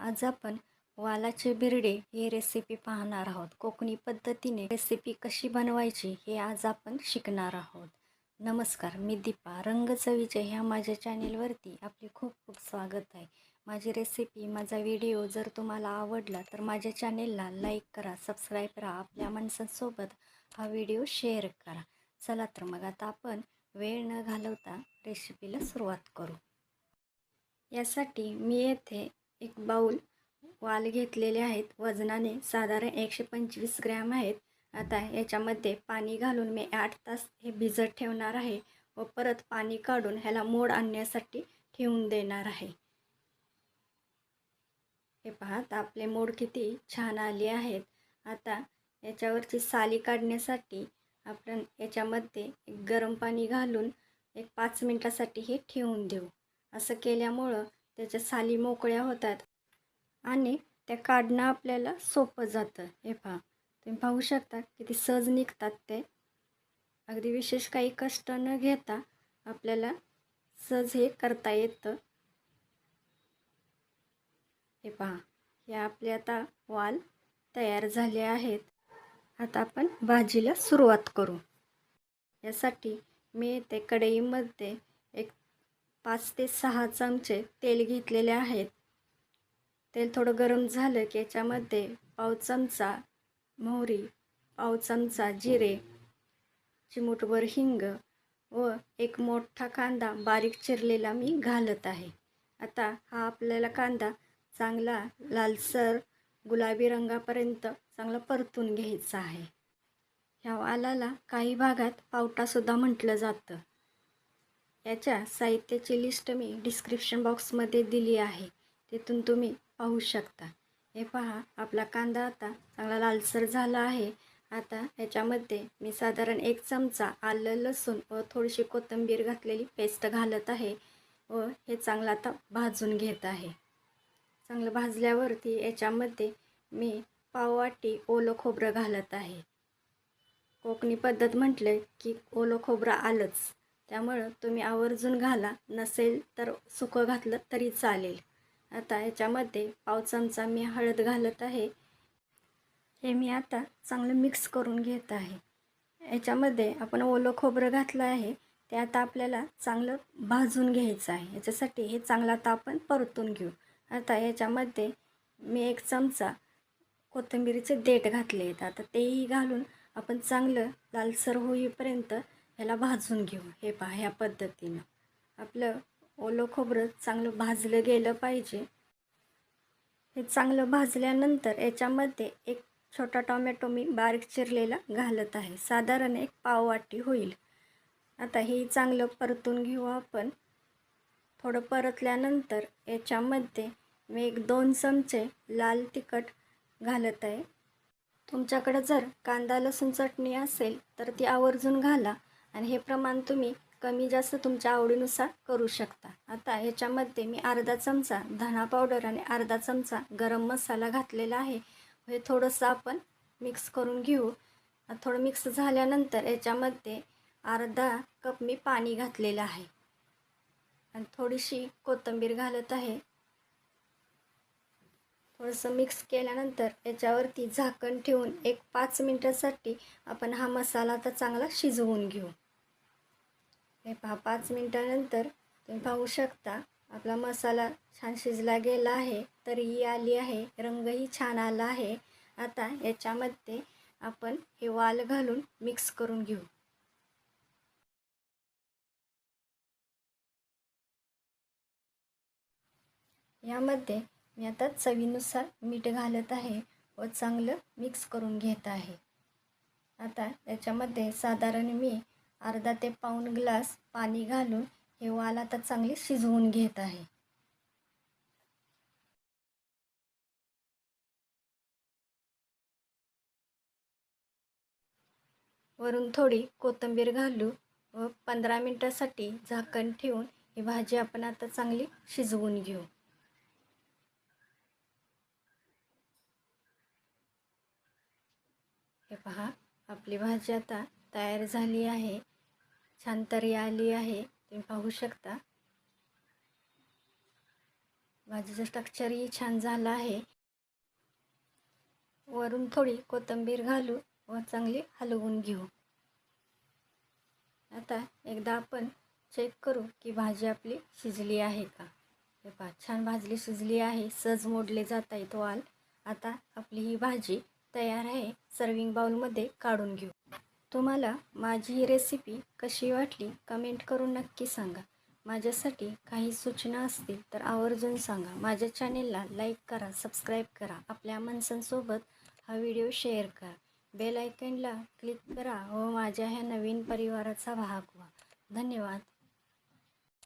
आज आपण वालाचे बिरडे ही रेसिपी पाहणार आहोत. कोकणी पद्धतीने रेसिपी कशी बनवायची हे आज आपण शिकणार आहोत. नमस्कार मी दीपा. रंग चवीचे ह्या माझ्या चॅनेलवरती आपले खूप खूप स्वागत आहे. माझी रेसिपी माझा व्हिडिओ जर तुम्हाला आवडला तर माझ्या चॅनेलला लाईक करा सबस्क्राईब करा आपल्या माणसांसोबत हा व्हिडिओ शेअर करा. चला तर मग आता आपण वेळ न घालवता रेसिपीला सुरुवात करू. यासाठी मी येथे एक बाऊल वाल घेतलेले आहेत. वजनाने साधारण एकशे पंचवीस ग्रॅम आहेत. आता याच्यामध्ये पाणी घालून मी आठ तास हे भिजत ठेवणार आहे व परत पाणी काढून ह्याला मोड आणण्यासाठी ठेवून देणार आहे. हे पाहत आपले मोड किती छान आले आहेत. आता याच्यावरची साली काढण्यासाठी आपण याच्यामध्ये एक गरम पाणी घालून एक पाच मिनटासाठी हे ठेवून देऊ. असं केल्यामुळं त्याच्या साली मोकळ्या होतात. आणि त्या काढणं आपल्याला सोपं जातं. हे पहा. तुम्ही पाहू शकता किती सहज निघतात ते. अगदी विशेष काही कष्ट न घेता आपल्याला सहज हे करता येतं. हे पहा. हे आपले आता वाल तयार झाले आहेत. आता आपण भाजीला सुरुवात करू. यासाठी मी ते कढईमध्ये पाच ते सहा चमचे तेल घेतलेले आहेत. तेल थोडं गरम झालं की याच्यामध्ये पाव चमचा मोहरी पाव चमचा जिरे चिमूटभर हिंग व एक मोठा कांदा बारीक चिरलेला मी घालत आहे. आता हा आपल्याला कांदा चांगला लालसर गुलाबी रंगापर्यंत चांगला परतून घ्यायचा आहे. ह्या वालाला काही भागात पावटासुद्धा म्हटलं जातं. याच्या साहित्याची लिस्ट मी डिस्क्रिप्शन बॉक्समध्ये दिली आहे. तिथून तुम्ही पाहू शकता. हे पहा आपला कांदा आता चांगला लालसर झाला आहे. आता याच्यामध्ये मी साधारण एक चमचा आलं लसूण व थोडीशी कोथिंबीर घातलेली पेस्ट घालत आहे व हे चांगलं आता भाजून घेत आहे. चांगलं भाजल्यावरती याच्यामध्ये मी पाववाटी ओलं खोबरं घालत आहे. कोकणी पद्धत म्हटलं की ओलं खोबरं आलंच. त्यामुळं तुम्ही आवर्जून घाला. नसेल तर सुकं घातलं तरी चालेल. आता याच्यामध्ये पाव चमचा मी हळद घालत आहे. हे मी आता चांगलं मिक्स करून घेत आहे. याच्यामध्ये आपण ओलं खोबरं घातलं आहे. ते आता आपल्याला चांगलं भाजून घ्यायचं आहे. याच्यासाठी हे चांगलं आता आपण परतून घेऊ. आता याच्यामध्ये मी एक चमचा कोथिंबीरीचे देठ घातले आहेत. आता तेही घालून आपण चांगलं लालसर होईपर्यंत ह्याला भाजून घेऊ. हे पहा ह्या पद्धतीनं. आपलं ओलं खोबरं चांगलं भाजलं गेलं पाहिजे. हे चांगलं भाजल्यानंतर याच्यामध्ये एक छोटा टोमॅटो मी बारीक चिरलेला घालत आहे. साधारण एक पाववाटी होईल. आता हे चांगलं परतून घेऊ आपण. थोडं परतल्यानंतर याच्यामध्ये मी एक दोन चमचे लाल तिखट घालत आहे. तुमच्याकडं जर कांदा लसूण चटणी असेल तर ती आवर्जून घाला. आणि हे प्रमाण तुम्ही कमी जास्त तुमच्या आवडीनुसार करू शकता. आता ह्याच्यामध्ये मी अर्धा चमचा धणा पावडर आणि अर्धा चमचा गरम मसाला घातलेला आहे. हे थोडंसं आपण मिक्स करून घेऊ. थोडं मिक्स झाल्यानंतर याच्यामध्ये अर्धा कप मी पाणी घातलेलं आहे. आणि थोडीशी कोथिंबीर घालत आहे. थोडंसं मिक्स केल्यानंतर याच्यावरती झाकण ठेवून एक पाच मिनटासाठी आपण हा मसाला आता चांगला शिजवून घेऊ. हे पहा पाच मिनटानंतर तुम्ही पाहू शकता आपला मसाला छान शिजला गेला आहे तरीही आली आहे रंगही छान आला आहे. आता याच्यामध्ये आपण हे वाल घालून मिक्स करून घेऊ. यामध्ये मी आता चवीनुसार मीठ घालत आहे व चांगलं मिक्स करून घेत आहे. आता याच्यामध्ये साधारण मी अर्धा ते पाऊण ग्लास पाणी घालून हे वाल आता चांगली शिजवून घेत आहे. वरून थोडी कोथिंबीर घालू व पंधरा मिनटासाठी झाकण ठेवून ही भाजी आपण आता चांगली शिजवून घेऊ. हे पहा आपली भाजी आता तयार झाली आहे. छान तरी आली आहे तुम्ही पाहू शकता. भाजीचं स्ट्रक्चरही छान झालं आहे. वरून थोडी कोथिंबीर घालू व चांगली हलवून घेऊ. आता एकदा आपण चेक करू की भाजी आपली शिजली आहे का. हे पहा छान भाजली शिजली आहे सहज मोडले जात आहेत वाल. आता आपली ही भाजी तयार आहे सर्विंग बाउलमध्ये काढून घेऊ. तुम्हाला माझी ही रेसिपी कशी वाटली कमेंट करून नक्की सांगा. माझ्यासाठी काही सूचना असतील तर आवर्जून सांगा. माझ्या चॅनेलला लाईक करा सबस्क्राईब करा. आपल्या माणसांसोबत हा व्हिडिओ शेअर करा. बेल आयकनला क्लिक करा व माझ्या ह्या नवीन परिवाराचा भाग व्हा. धन्यवाद.